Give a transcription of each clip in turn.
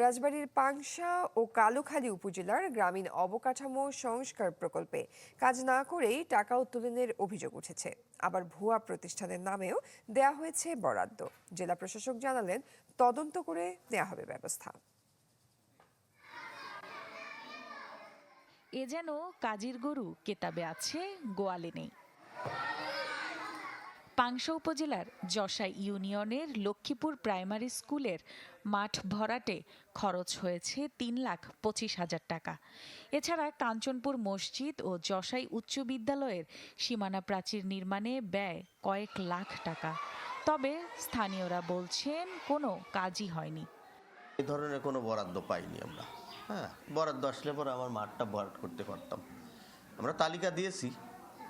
রাজবাড়ীর পাংশা ও কালুখালী উপজেলার গ্রামীণ অবকাঠামো সংস্কার প্রকল্পে কাজ না করেই টাকা উত্তোলনের অভিযোগ উঠেছে। আবার ভুয়া প্রতিষ্ঠানের নামেও দেয়া হয়েছে বরাদ্দ। জেলা প্রশাসক জানালেন, তদন্ত করে নেওয়া হবে ব্যবস্থা। এ যেন কাজীর গরু কেতাবে আছে, গোয়ালে নেই। পাংশা উপজেলার যশা ইউনিয়নের লক্ষ্মীপুর প্রাইমারি স্কুলের মাঠ ভরাটে খরচ হয়েছে তিন লাখ পঁচিশ হাজার টাকা। এছাড়া কাঞ্চনপুর মসজিদ ও যশাই উচ্চ বিদ্যালয়ের সীমানা প্রাচীর নির্মাণে ব্যয় কয়েক লাখ টাকা। তবে স্থানীয়রা বলছেন, কোনো কাজই হয়নি। এই ধরনের কোনো বরাদ্দ পাইনি আমরা। হ্যাঁ বরাদ্দ আসলে পরে আমার মাঠটা ভরাট করতে পারতাম। আমরা তালিকা দিয়েছি।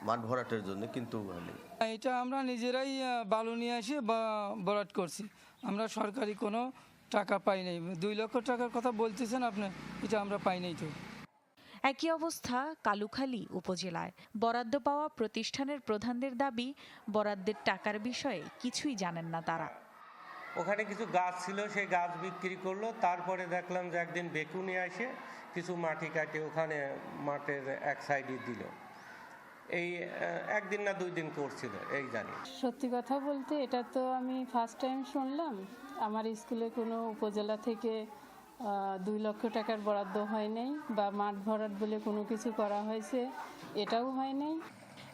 মাঠ ভরাটের জন্য কিন্তু হয়নি। এটা আমরা নিজেরাই বালু নিয়ে এসে বা বরাট করছি। আমরা সরকারি কোনো টাকা পাই নাই। দুই লক্ষ টাকার কথা বলতেছেন আপনি এটা আমরা পাই নাই তো। একই অবস্থা কালুখালী উপজেলায়। বরাদ্দ পাওয়া প্রতিষ্ঠানের প্রধানদের দাবি বরাদ্দের টাকার বিষয়ে কিছুই জানেন না তারা। ওখানে কিছু গাছ ছিল সেই গাছ বিক্রি করল। তারপরে দেখলাম যে একদিন বেকুনি আসে কিছু মাটি কাটে ওখানে মাঠের এক সাইডে দিল। এই একদিন না দুই দিন করছিল এই জানি। সত্যি কথা বলতে এটা তো আমি ফার্স্ট টাইম শুনলাম। আমার স্কুলে কোনো উপজেলা থেকে দুই লক্ষ টাকার বরাদ্দ হয় নাই বা মাঠ ভরাট বলে কোনো কিছু করা হয়েছে এটাও হয় নাই।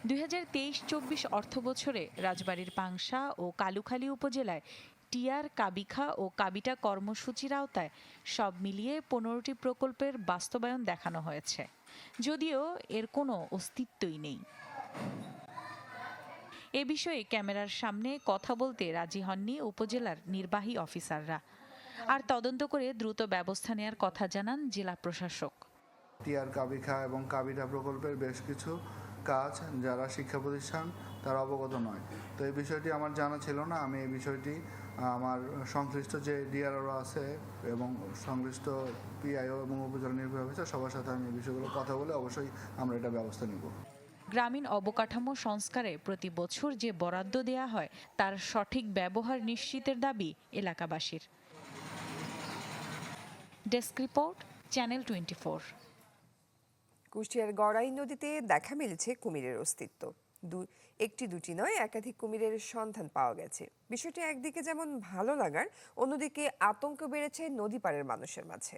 দুই হাজার তেইশ চব্বিশ অর্থ বছরে রাজবাড়ীর পাংশা ও কালুখালী উপজেলায় টিয়ার কাবিখা ও কাবিটা কর্মসূচির আওতায় সব মিলিয়ে পনেরোটি প্রকল্পের বাস্তবায়ন দেখানো হয়েছে। যদিও এর কোনো অস্তিত্বই নেই। এ বিষয়ে ক্যামেরার সামনে কথা বলতে রাজি হননি উপজেলার নির্বাহী অফিসাররা। আর তদন্ত করে দ্রুত ব্যবস্থা নেয়ার কথা জানান জেলা প্রশাসক। টিআর কাবিখা এবং কাবিটা প্রকল্পের বেশ কিছু কাজ যারা শিক্ষা প্রতিষ্ঠান, তারা অবগত নয়। তো এই বিষয়টি আমার জানা ছিল না। আমি এই বিষয়টি আমার সংশ্লিষ্ট যে ডিআরও আছে এবং সংশ্লিষ্ট পিআইও এবং উপজেলা নির্বাহী অফিসার সবার সাথে আমি এই বিষয়গুলো কথা বলে অবশ্যই আমরা এটা ব্যবস্থা নিব। গ্রামীণ অবকাঠামো সংস্কারে প্রতি বছর যে বরাদ্দ দেয়া হয়, তার সঠিক ব্যবহার নিশ্চিতের দাবি এলাকাবাসীর। ডেস্ক রিপোর্ট, চ্যানেল টোয়েন্টি কুষ্টিয়ার গড়াই নদীতে দেখা মিলেছে কুমিরের অস্তিত্ব। দু, একটি দুটি নয়, একাধিক কুমিরের সন্ধান পাওয়া গেছে। বিষয়টি একদিকে যেমন ভালো লাগার, অন্যদিকে আতঙ্ক বেড়েছে নদী পাড়ের মানুষের মাঝে।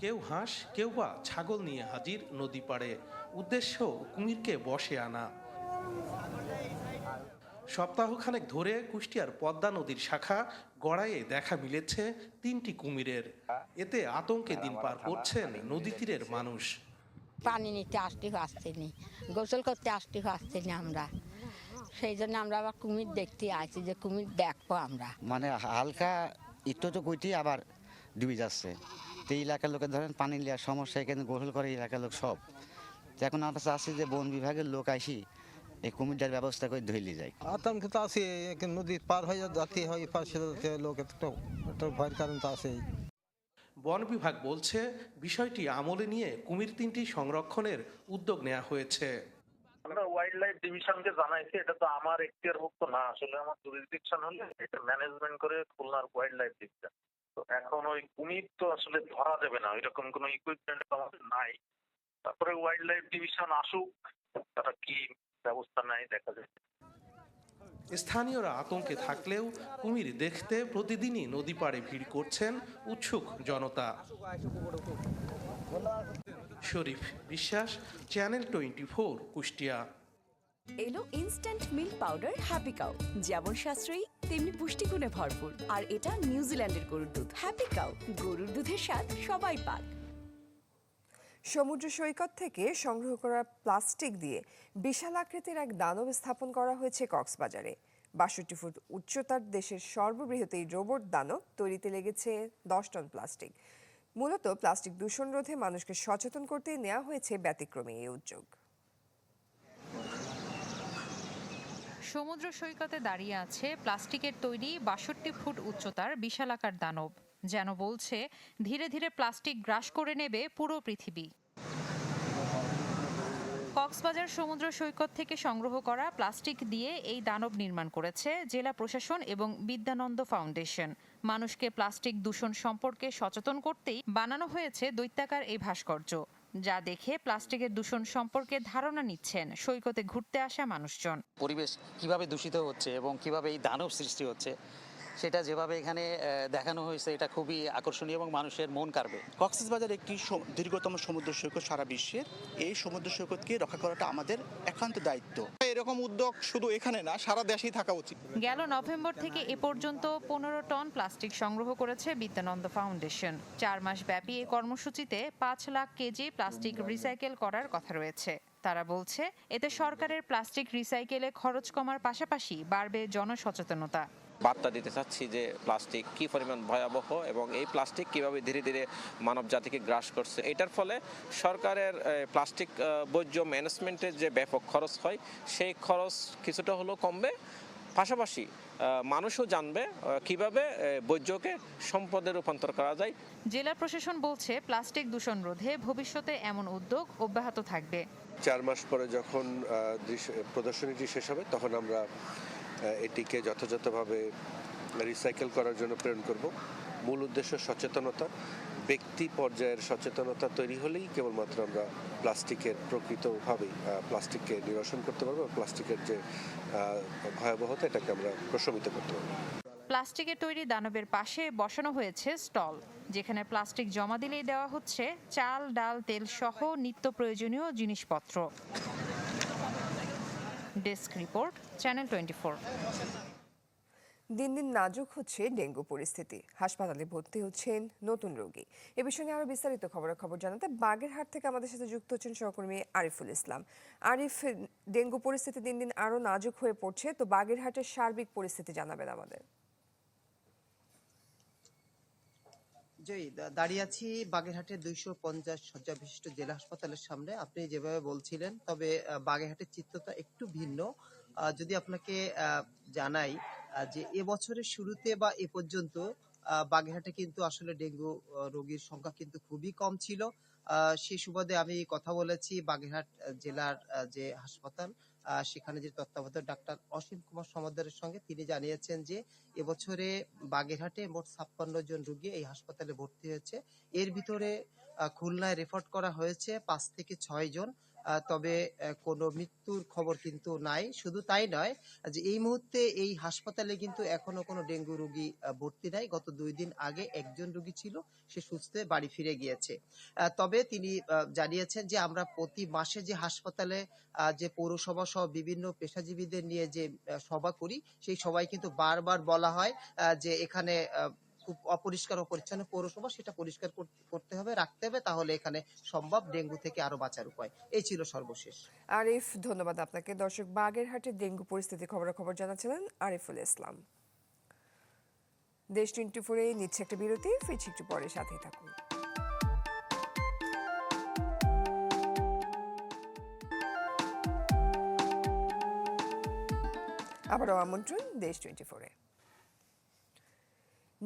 কেউ হাঁস, কেউ বা ছাগল নিয়ে হাজির নদী পাড়ে। উদ্দেশ্য, কুমিরকে বসে আনা। সপ্তাহখানেক ধরে কুষ্টিয়ার পদ্মা নদীর শাখা গড়াইয়ে দেখা মিলেছে তিনটি কুমিরের। এতে আতঙ্কে দিন পার করছেন নদী তীরের মানুষ। পানি নিতে আসতে আসতেনি গোসল করতে আসতে আসতেনি আমরা। সেই জন্য আমরা আবার কুমির দেখতে আছি যে কুমির দেখব আমরা। মানে হালকা একটু তো কইটি আবার ডুবে যাচ্ছে। তো এই এলাকার লোকের ধরেন পানি নেওয়ার সমস্যা এখানে গোসল করে এলাকার লোক সব। তো এখন আমরা চাচ্ছি যে বন বিভাগের লোক আসি এই কুমিরটার ব্যবস্থা করে ধরলে যায় আতঙ্ক তো আছে নদী পার হয়ে যাতে হয় পাশে লোক একটা একটা ভয়ের কারণ তো আছেই। বন বিভাগ বলছে বিষয়টি আমলে নিয়ে কুমির তিনটি সংরক্ষণের উদ্যোগ নেওয়া হয়েছে। আমরা ওয়াইল্ড লাইফ ডিভিশনকে জানাইছি এটা তো আমার এখতিয়ার মুক্ত না আসলে আমার জুরিসডিকশন হলে এটা ম্যানেজমেন্ট করে খুলনার ওয়াইল্ড লাইফ ডিভিশন তো এখন ওই কুমির তো আসলে ধরা যাবে না এরকম কোনো ইকুইপমেন্ট আমাদের নাই। তারপরে ওয়াইল্ড লাইফ ডিভিশন আসুক তারা কি ব্যবস্থা নেয় দেখা যাবে স্থানীয়রা আতঙ্কে থাকলেও কুমির দেখতে প্রতিদিনই নদী পাড়ে ভিড় করছেন উৎসুক জনতা। শরীফ বিশ্বাস চ্যানেল টোয়েন্টি ফোর কুষ্টিয়া। এলো instant milk powder happy cow যেমন সাশ্রয়ী তেমনি পুষ্টিগুণে ভরপুর। আর এটা নিউজিল্যান্ডের গরুর দুধ। হ্যাপি কাউ গরুর দুধের স্বাদ সবাই পাক। সমুদ্র সৈকত থেকে সংগ্রহ করা প্লাস্টিক দিয়ে বিশাল আকৃতির এক দানব স্থাপন করা হয়েছে কক্সবাজারে। বাষট্টি ফুট উচ্চতার দেশের সর্ববৃহৎ এই রোবট দানব তৈরিতে লেগেছে দশ টন প্লাস্টিক। মূলত প্লাস্টিক দূষণ রোধে মানুষকে সচেতন করতে নেওয়া হয়েছে ব্যতিক্রমী এই উদ্যোগ। সমুদ্র সৈকতে দাঁড়িয়ে আছে প্লাস্টিকের তৈরি বাষট্টি ফুট উচ্চতার বিশালাকার দানব। যেন বলছে, ধীরে ধীরে প্লাস্টিক গ্রাস করে নেবে পুরো পৃথিবী। কক্সবাজার সমুদ্র সৈকত থেকে সংগ্রহ করা প্লাস্টিক দিয়ে এই দানব নির্মাণ করেছে জেলা প্রশাসন এবং বিদ্যানন্দ ফাউন্ডেশন। মানুষকে প্লাস্টিক দূষণ সম্পর্কে সচেতন করতেই বানানো হয়েছে দৈত্যাকার এই ভাস্কর্য, যা দেখে প্লাস্টিকের দূষণ সম্পর্কে ধারণা নিচ্ছেন সৈকতে ঘুরতে আসা মানুষজন। পরিবেশ কীভাবে দূষিত হচ্ছে এবং কীভাবে এই দানব সৃষ্টি হচ্ছে সেটা যেভাবে এখানে দেখানো হয়েছে এটা খুবই আকর্ষণীয় এবং মানুষের মন কাড়বে। কক্সবাজার একটি দীর্ঘতম সমুদ্র সৈকত সারা বিশ্বের। এই সমুদ্র সৈকতকে রক্ষা করাটা আমাদের একান্ত দায়িত্ব। এরকম উদ্যোগ শুধু এখানে না সারা দেশেই থাকা উচিত। গেল নভেম্বর থেকে এ পর্যন্ত পনেরো টন প্লাস্টিক সংগ্রহ করেছে বিদ্যানন্দ ফাউন্ডেশন। চার মাস ব্যাপী এই কর্মসূচিতে পাঁচ লাখ কেজি প্লাস্টিক রিসাইকেল করার কথা রয়েছে। তারা বলছে এতে সরকারের প্লাস্টিক রিসাইকেলে খরচ কমার পাশাপাশি বাড়বে জনসচেতনতা। বার্তা দিতে চাচ্ছি যে প্লাস্টিক কি পরিমাণ ভয়াবহ এবং এই প্লাস্টিক কীভাবে ধীরে ধীরে মানব জাতিকে গ্রাস করছে? এটার ফলে সরকারের প্লাস্টিক বর্জ্য ম্যানেজমেন্টের যে ব্যাপক খরচ হয় সেই খরচ কিছুটা হলেও কমবে। পাশাপাশি মানুষও জানবে কীভাবে বর্জ্যকে সম্পদে রূপান্তর করা যায়। জেলা প্রশাসন বলছে প্লাস্টিক দূষণ রোধে ভবিষ্যতে এমন উদ্যোগ অব্যাহত থাকবে। চার মাস পরে যখন দৃশ্য- প্রদর্শনীটি শেষ হবে তখন আমরা এটিকে যথাযথভাবে রিসাইকেল করার জন্য প্রেরণ করব। মূল উদ্দেশ্য সচেতনতা। ব্যক্তি পর্যায়ের সচেতনতা তৈরি হলেই কেবলমাত্র আমরা প্লাস্টিকের প্রকৃতভাবেই প্লাস্টিককে নিরসন করতে পারব, প্লাস্টিকের যে ভয়াবহতা এটাকে আমরা প্রশমিত করতে পারব। প্লাস্টিকের তৈরি দানবের পাশে বসানো হয়েছে স্টল, যেখানে প্লাস্টিক জমা দিলেই দেওয়া হচ্ছে চাল, ডাল, তেল সহ নিত্য প্রয়োজনীয় জিনিসপত্র। Desk report. চ্যানেল টোয়েন্টি দিন দিন নাজুক হচ্ছে ডেঙ্গু পরিস্থিতি। হাসপাতালে ভর্তি হচ্ছেন নতুন রোগী। এ বিষয়ে আরও বিস্তারিত খবরাখবর জানাতে বাগেরহাট থেকে আমাদের সাথে যুক্ত হচ্ছেন সহকর্মী আরিফুল ইসলাম। আরিফ ডেঙ্গু পরিস্থিতি দিন দিন আরও নাজুক হয়ে পড়ছে তো বাগেরহাটের সার্বিক পরিস্থিতি জানাবেন আমাদের। জয়ী দাঁড়িয়ে আছি বাগেরহাটের দুইশো পঞ্চাশ শয্যা বিশিষ্ট জেলা হাসপাতালের সামনে। আপনি যেভাবে বলছিলেন তবে বাগেরহাটের চিত্রটা একটু ভিন্ন। যদি আপনাকে জানাই যে এবছরের শুরুতে বা এ পর্যন্ত বাগেরহাটে কিন্তু আসলে ডেঙ্গু রোগীর সংখ্যা কিন্তু খুবই কম ছিল। সেই সুবাদে আমি কথা বলেছি বাগেরহাট জেলার যে হাসপাতাল সেখানে যে তত্ত্বাবধায়ক ডাক্তার অসীম কুমার সমাদ্দারের সঙ্গে তিনি জানিয়েছেন যে এবছরে বাগেরহাটে মোট ছাপ্পান্ন জন রোগী এই হাসপাতালে ভর্তি হয়েছে। এর ভিতরে খুলনায় রেফার করা হয়েছে পাঁচ থেকে ছয় জন। তবে কোনো মৃত্যুর খবর কিন্তু নাই। শুধু তাই নয় যে এই মুহূর্তে এই হাসপাতালে কিন্তু এখনও কোনো ডেঙ্গু রোগী ভর্তি নাই। গত দুই দিন আগে একজন রোগী ছিল, সে সুস্থ বাড়ি ফিরে গিয়েছে। তবে তিনি জানিয়েছেন যে আমরা প্রতি মাসে যে হাসপাতালে যে পৌরসভা সহ বিভিন্ন পেশাজীবীদের নিয়ে যে সভা করি, সেই সবাই কিন্তু বারবার বলা হয় যে এখানে খুব অপরিষ্কার ও পরিচ্ছন্ন পৌরসভা, সেটা পরিষ্কার কর- করতে হবে, রাখতে হবে, তাহলে এখানে সম্ভব ডেঙ্গু থেকে আরও বাঁচার উপায়। এই ছিল সর্বশেষ। আরিফ, ধন্যবাদ আপনাকে। দর্শক বাগেরহাটের ডেঙ্গু পরিস্থিতি খবরাখবর জানাচ্ছিলেন আরিফুল ইসলাম। দেশ টোয়েন্টি ফোরে নিচ্ছে একটা বিরতি, ফিরছি একটু পরে সাথে থাকুন। আবারও আমন্ত্রণ দেশ টোয়েন্টি ফোরে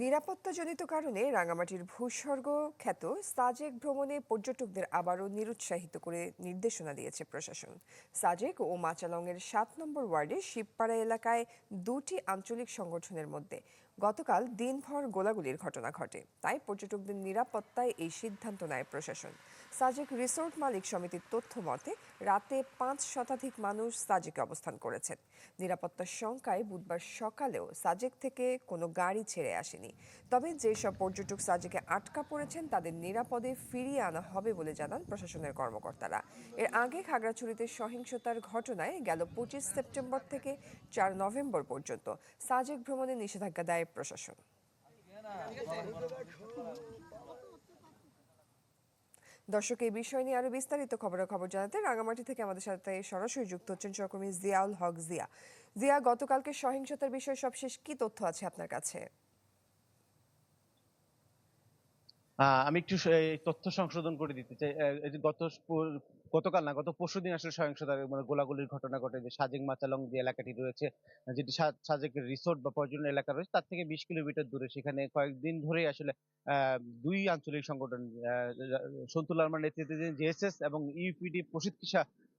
নিরাপত্তাজনিত কারণে রাঙামাটির ভূস্বর্গ খ্যাত সাজেক ভ্রমণে পর্যটকদের আবারও নিরুৎসাহিত করে নির্দেশনা দিয়েছে প্রশাসন। সাজেক ও মাচালংয়ের সাত নম্বর ওয়ার্ডে শিবপাড়া এলাকায় দুটি আঞ্চলিক সংগঠনের মধ্যে গতকাল দিনভর গোলাগুলির ঘটনা ঘটে। তাই পর্যটকদের নিরাপত্তায় এই সিদ্ধান্ত নেয় প্রশাসন। সাজেক রিসোর্ট মালিক সমিতির তথ্য মতে, রাতে পাঁচ শতাধিক মানুষ সাজেকে অবস্থান করেছেন। নিরাপত্তার শঙ্কায় বুধবার সকালেও সাজেক থেকে কোনো গাড়ি ছেড়ে আসেনি। তবে যেসব পর্যটক সাজেকে আটকা পড়েছেন, তাদের নিরাপদে ফিরিয়ে আনা হবে বলে জানান প্রশাসনের কর্মকর্তারা। এর আগে খাগড়াছড়িতে সহিংসতার ঘটনায় গেল পঁচিশ সেপ্টেম্বর থেকে চার নভেম্বর পর্যন্ত। সাজেক ভ্রমণে নিষেধাজ্ঞা দেয় প্রশাসন। দর্শক, এই বিষয় নিয়ে আরও বিস্তারিত খবরাখবর জানাতে রাঙামাটি থেকে আমাদের সাথে সরাসরি যুক্ত হচ্ছেন সহকর্মী জিয়াউল হক জিয়া। জিয়া, গতকালকে সহিংসতার বিষয়ে সবশেষ কি তথ্য আছে আপনার কাছে? আমি একটু তথ্য সংশোধন করে দিতে চাই। গত গতকাল না, গত পরশু দিন আসলে সহিংসতার মানে গোলাগুলির ঘটনা ঘটে। যে সাজেক মাচালং যে এলাকাটি রয়েছে, যেটি সাজেকের রিসোর্ট বা পর্যটন এলাকা রয়েছে, তার থেকে বিশ কিলোমিটার দূরে। সেখানে কয়েকদিন ধরে আসলে দুই আঞ্চলিক সংগঠন সন্তুল আলমার নেতৃত্বে জেএসএস এবং ইউপিডি প্রসিদ্ধ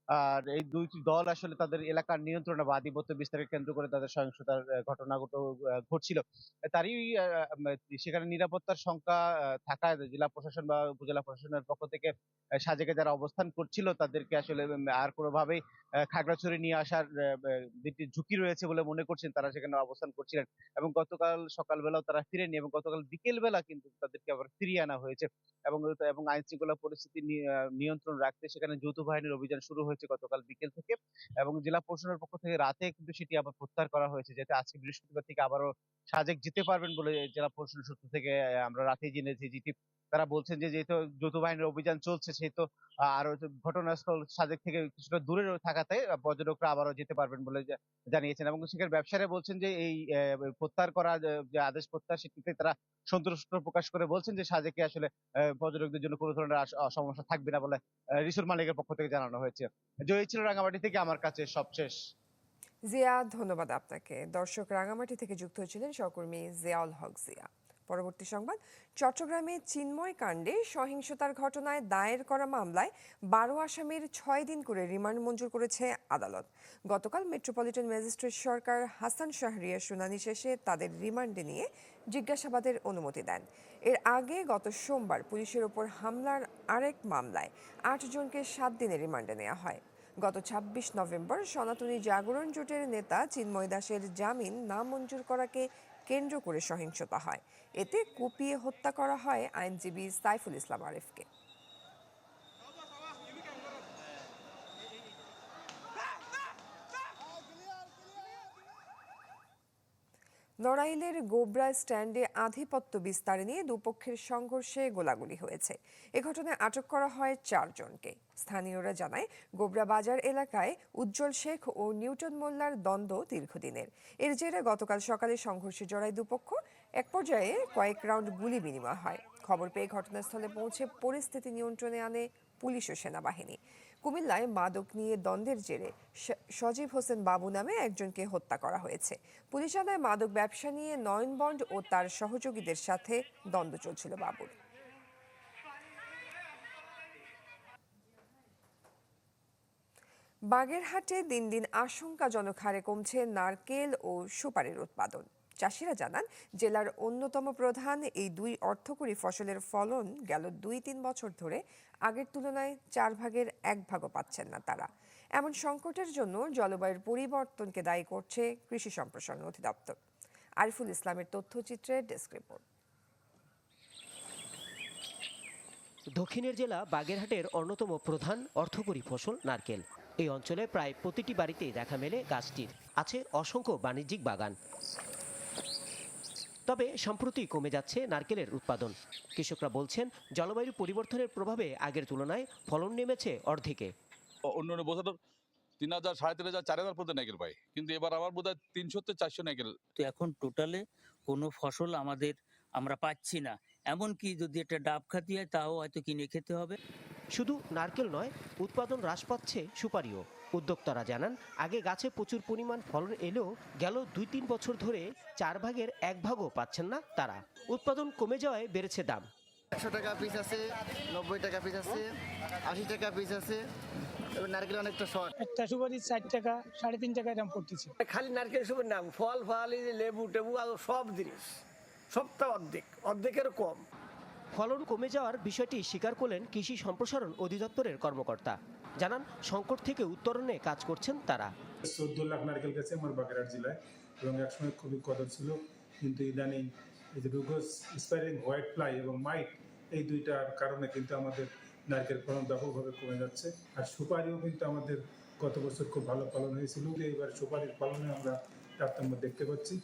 আর এই দুইটি দল আসলে তাদের এলাকার নিয়ন্ত্রণে বা আধিপত্য বিস্তারকে কেন্দ্র করে তাদের সহিংসতার ঘটনা ঘটছিল। তারই সেখানে নিরাপত্তার সংখ্যা থাকায় জেলা প্রশাসন বা উপজেলা প্রশাসনের পক্ষ থেকে সাজেকে যারা অবস্থান করছিল তাদেরকে আসলে আর কোনোভাবেই খাগড়াছড়ি নিয়ে আসার আহ, ঝুঁকি রয়েছে বলে মনে করছেন তারা সেখানে অবস্থান করছিলেন। এবং গতকাল সকালবেলাও তারা ফিরেনি এবং গতকাল বিকেলবেলা কিন্তু তাদেরকে আবার ফিরিয়ে আনা হয়েছে। এবং এবং আইন শৃঙ্খলা পরিস্থিতি নিয়ন্ত্রণ রাখতে সেখানে যৌথ বাহিনীর অভিযান শুরু হয়েছে। গতকাল বিকেল থেকে এবং জেলা প্রশাসনের পক্ষ থেকে রাতে কিন্তু সেটি আবার প্রত্যাহার করা হয়েছে, যাতে আজকে বৃহস্পতিবার থেকে আবারও সাজেক যেতে পারবেন বলে জেলা প্রশাসন সূত্র থেকে আমরা রাতেই জেনেছি যেটি তারা বলছেন যে যেহেতু যৌথ বাহিনীর অভিযান চলছে, সেহেতু আরও ঘটনাস্থল সাজেক থেকে কিছুটা দূরে থাকাতে পর্যটকরা আবারও যেতে পারবেন বলে জানিয়েছেন এবং সেখানে ব্যবসায়ীরা বলছেন যে এই প্রত্যাহার করা যে- আদেশ প্রত্যাহার সেটিতে তারা সন্তুষ্ট প্রকাশ করে বলছেন যে সাজেকে আসলে পর্যটকদের জন্য কোনো ধরনের সমস্যা থাকবে না বলে রিসোর্ট মালিকের পক্ষ থেকে জানানো হয়েছে। জয়ী ছিল রাঙামাটি থেকে আমার কাছে সবশেষ। জিয়া, ধন্যবাদ আপনাকে। দর্শক রাঙামাটি থেকে যুক্ত হয়েছিলেন সহকর্মী জিয়াউল হক জিয়া। পরবর্তী সংবাদ, চট্টগ্রামে চিন্ময় কাণ্ডে সহিংসতার ঘটনায় দায়ের করা মামলায় বারো আসামির ছয় দিন করে রিমান্ড মঞ্জুর করেছে আদালত। গতকাল মেট্রোপলিটন ম্যাজিস্ট্রেট সরকার হাসান শাহরিয়ার শুনানি শেষে তাদের রিমান্ডে নিয়ে জিজ্ঞাসাবাদের অনুমতি দেন। এর আগে গত সোমবার পুলিশের ওপর হামলার আরেক মামলায় আট জনকে সাত দিনের রিমান্ডে নেওয়া হয়। গত ২৬ নভেম্বর সনাতনী জাগরণ জোটের নেতা চিন্ময় দাসের জামিন না মঞ্জুর করাকে কেন্দ্র করে সহিংসতা হয়। এতে কুপিয়ে হত্যা করা হয় আইনজীবী সাইফুল ইসলাম আরিফকে। নড়াইলের গোবরা স্ট্যান্ডে আধিপত্য বিস্তার নিয়ে দুপক্ষের সংঘর্ষে গোলাগুলি হয়েছে। এ ঘটনায় আটক করা হয় চারজনকে স্থানীয়রা জানায়, গোবরা বাজার এলাকায় উজ্জ্বল শেখ ও নিউটন মোল্লার দ্বন্দ্ব দীর্ঘদিনের। এর জেরে গতকাল সকালে সংঘর্ষে জড়ায় দুপক্ষ। এক পর্যায়ে কয়েক রাউন্ড গুলি বিনিময় হয়। খবর পেয়ে ঘটনাস্থলে পৌঁছে পরিস্থিতি নিয়ন্ত্রণে আনে পুলিশ ও সেনাবাহিনী। কুমিল্লায় মাদক নিয়ে দ্বন্দ্বের জেরে সজীব হোসেন বাবু নামে একজনকে হত্যা করা হয়েছে। পুলিশ জানায়, মাদক ব্যবসা নিয়ে নয়নবন্ড ও তার সহযোগীদের সাথে দ্বন্দ্ব চলছিল বাবুর। বাগেরহাটে দিন দিন আশঙ্কাজনক হারে কমছে নারকেল ও সুপারির উৎপাদন। চাষিরা জানান, জেলার অন্যতম প্রধান এই দুই অর্থকরী ফসলের ফলন গেল দুই তিন বছর ধরে আগের তুলনায় চার ভাগের এক ভাগও পাচ্ছেন না তারা। এমন সংকটের জন্য জলবায়ুর পরিবর্তনকে দায়ী করছে কৃষি সম্প্রসারণ অধিদপ্তর। আরিফুল ইসলামের তথ্যচিত্রে ডেস্ক রিপোর্ট। দক্ষিণের জেলা বাগেরহাটের অন্যতম প্রধান অর্থকরী ফসল নারকেল। এই অঞ্চলে প্রায় প্রতিটি বাড়িতেই দেখা মেলে গাছটির। আছে অসংখ্য বাণিজ্যিক বাগান। তবে সম্প্রতি কমে যাচ্ছে নারকেলের উৎপাদন। কৃষকরা বলছেন জলবায়ু পরিবর্তনের প্রভাবে আগের তুলনায় ফলন নেমেছে অর্ধেকে। অন্য অন্য বছর তিন হাজার সাড়ে তিন হাজার চার হাজার পর্যন্ত নাইকেল পাই। কিন্তু এবার আবার বোধ হয় তিনশো থেকে চারশো নাইকেল তো এখন টোটালে কোনো ফসল আমাদের আমরা পাচ্ছি না। এমনকি যদি একটা ডাব খাতি হয় তাও হয়তো কিনে খেতে হবে। শুধু নারকেল নয় উৎপাদন হ্রাস পাচ্ছে সুপারিও। উদ্যোক্তারা জানান আগে গাছে প্রচুর পরিমাণ ফলন এলেও গেল দুই তিন বছর ধরে চার ভাগের এক ভাগও পাচ্ছেন না তারা। উৎপাদন কমে যাওয়ায় বেড়েছে দাম। একশো টাকা পিস আছে নব্বই টাকা পিস আছে আশি টাকা পিস আছে এবার নারকেল অনেকটা শর্ট। একটা সুপারি চার টাকা সাড়ে তিন টাকা এরকম করতেছে খালি নারকেল সুপারি নাম ফল ফল লেবু টেবু আর সব জিনিস সবটা অর্ধেক অর্ধেকেরও কম। ফলন কমে যাওয়ার বিষয়টি স্বীকার করলেন কৃষি সম্প্রসারণ অধিদপ্তরের কর্মকর্তা। জানান, সংকট থেকে উত্তরণে কাজ করছেন তারা। চোদ্দ লাখ নারকেল গেছে আমার বাগেরহাট জেলায় এবং একসময় খুবই কদর ছিল, কিন্তু ইদানিং এই যে রুগোস স্পাইরিং হোয়াইট ফ্লাই এবং মাইট, এই দুইটার কারণে কিন্তু আমাদের নারকেল ফলন ব্যাপকভাবে কমে যাচ্ছে। আর সুপারিও কিন্তু আমাদের গত বছর খুব ভালো ফলন হয়েছিল এইবার সুপারির ফলনে আমরা তারতম্য দেখতে পাচ্ছি।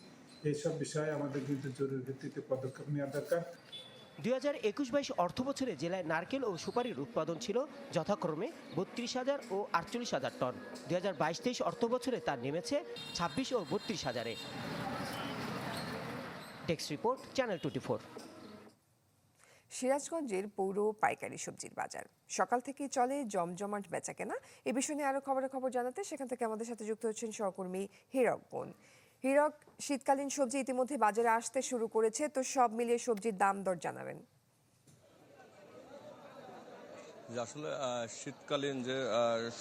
এইসব বিষয়ে আমাদের কিন্তু জরুরি ভিত্তিতে পদক্ষেপ নেওয়া দরকার। দুই হাজার একুশ বাইশ অর্থ বছরে জেলায় নারকেল ও সুপারির উৎপাদন ছিল যথাক্রমে বত্রিশ হাজার ও আটচল্লিশ হাজার টন। দুই হাজার বাইশ তেইশ অর্থ বছরে তা নেমেছে ছাব্বিশ ও বত্রিশ হাজারে। Text report channel twenty four সিরাজগঞ্জের পৌর পাইকারি সবজির বাজার। সকাল থেকেই চলে জমজমাট বেচা কেনা এ বিষয়ে নিয়ে আরও খবরের খবর জানাতে সেখান থেকে আমাদের সাথে যুক্ত হচ্ছেন সহকর্মী হীরক হীরক শীতকালীন সবজি ইতিমধ্যে বাজারে আসতে শুরু করেছে, তো সব মিলিয়ে সবজির দাম দর জানাবেন। যে আসলে শীতকালীন যে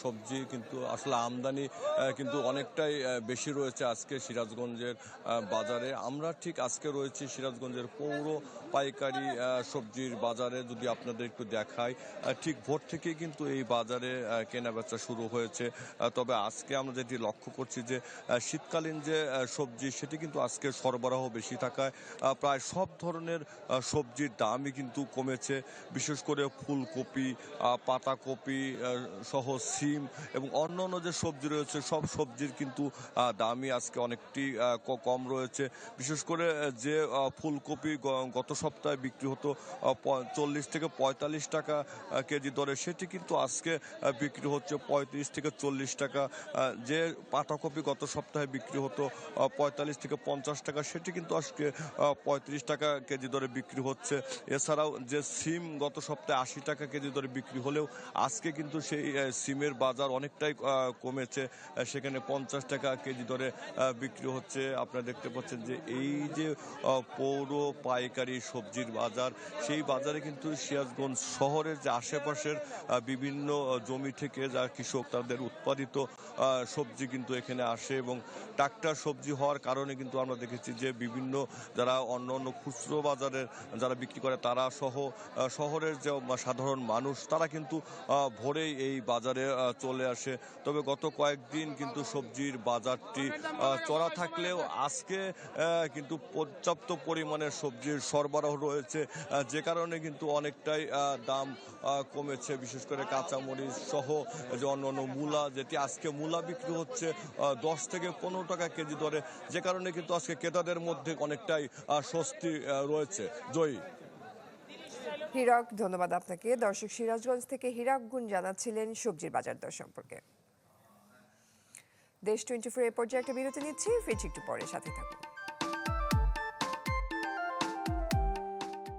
সবজি কিন্তু আসলে আমদানি কিন্তু অনেকটাই বেশি রয়েছে আজকে সিরাজগঞ্জের বাজারে। আমরা ঠিক আজকে রয়েছি সিরাজগঞ্জের পৌর পাইকারি সবজির বাজারে, যদি আপনাদের একটু দেখাই। ঠিক ভোর থেকেই কিন্তু এই বাজারে কেনাবেচা শুরু হয়েছে। তবে আজকে আমরা যেটি লক্ষ্য করছি যে শীতকালীন যে সবজি, সেটি কিন্তু আজকে সরবরাহ বেশি থাকায় প্রায় সব ধরনের সবজির দামই কিন্তু কমেছে। বিশেষ করে ফুলকপি পাতাকপি সহ সিম এবং অন্যান্য যে সবজি রয়েছে, সব সবজির কিন্তু দামই আজকে অনেকটি কম রয়েছে। বিশেষ করে যে ফুলকপি গত সপ্তাহে বিক্রি হতো চল্লিশ থেকে পঁয়তাল্লিশ টাকা কেজি দরে। সেটি কিন্তু আজকে বিক্রি হচ্ছে পঁয়ত্রিশ থেকে চল্লিশ টাকা যে পাতাকপি গত সপ্তাহে বিক্রি হতো পঁয়তাল্লিশ থেকে পঞ্চাশ টাকা, সেটি কিন্তু আজকে পঁয়ত্রিশ টাকা কেজি দরে বিক্রি হচ্ছে। এছাড়াও যে সিম গত সপ্তাহে আশি টাকা কেজি দরে বিক্রি হলেও আজকে কিন্তু সেই সিমের বাজার অনেকটাই কমেছে। সেখানে পঞ্চাশ টাকা কেজি দরে বিক্রি হচ্ছে। আপনারা দেখতে পাচ্ছেন যে এই যে পৌর পাইকারি সবজির বাজার, সেই বাজারে কিন্তু সিরাজগঞ্জ শহরের যে আশেপাশের বিভিন্ন জমি থেকে যা কৃষক তাদের উৎপাদিত সবজি কিন্তু এখানে আসে এবং টাটকা সবজি হওয়ার কারণে কিন্তু আমরা দেখেছি যে বিভিন্ন যারা অন্য অন্য খুচরো বাজারের যারা বিক্রি করে তারা সহ শহরের যে সাধারণ মানুষ, তারা কিন্তু ভোরেই এই বাজারে চলে আসে। তবে গত কয়েকদিন কিন্তু সবজির বাজারটি চড়া থাকলেও আজকে কিন্তু পর্যাপ্ত পরিমাণে সবজির সরবরাহ রয়েছে যে কারণে কিন্তু অনেকটাই দাম কমেছে। বিশেষ করে কাঁচামরিচ সহ যে অন্য অন্য মূলা যেটি আজকে মূলা বিক্রি হচ্ছে দশ থেকে পনেরো টাকা কেজি দরে। যে কারণে কিন্তু আজকে ক্রেতাদের মধ্যে অনেকটাই স্বস্তি রয়েছে। জয়ী। হীরক, ধন্যবাদ আপনাকে। দর্শক সিরাজগঞ্জ থেকে হীরক গুণ জানাচ্ছিলেন সবজির বাজার দর সম্পর্কে। দেশ টোয়েন্টি ফোর এ পর্যায়ে একটা বিরতি নিচ্ছি। ফিরছি একটু পরে, সাথে থাকুন।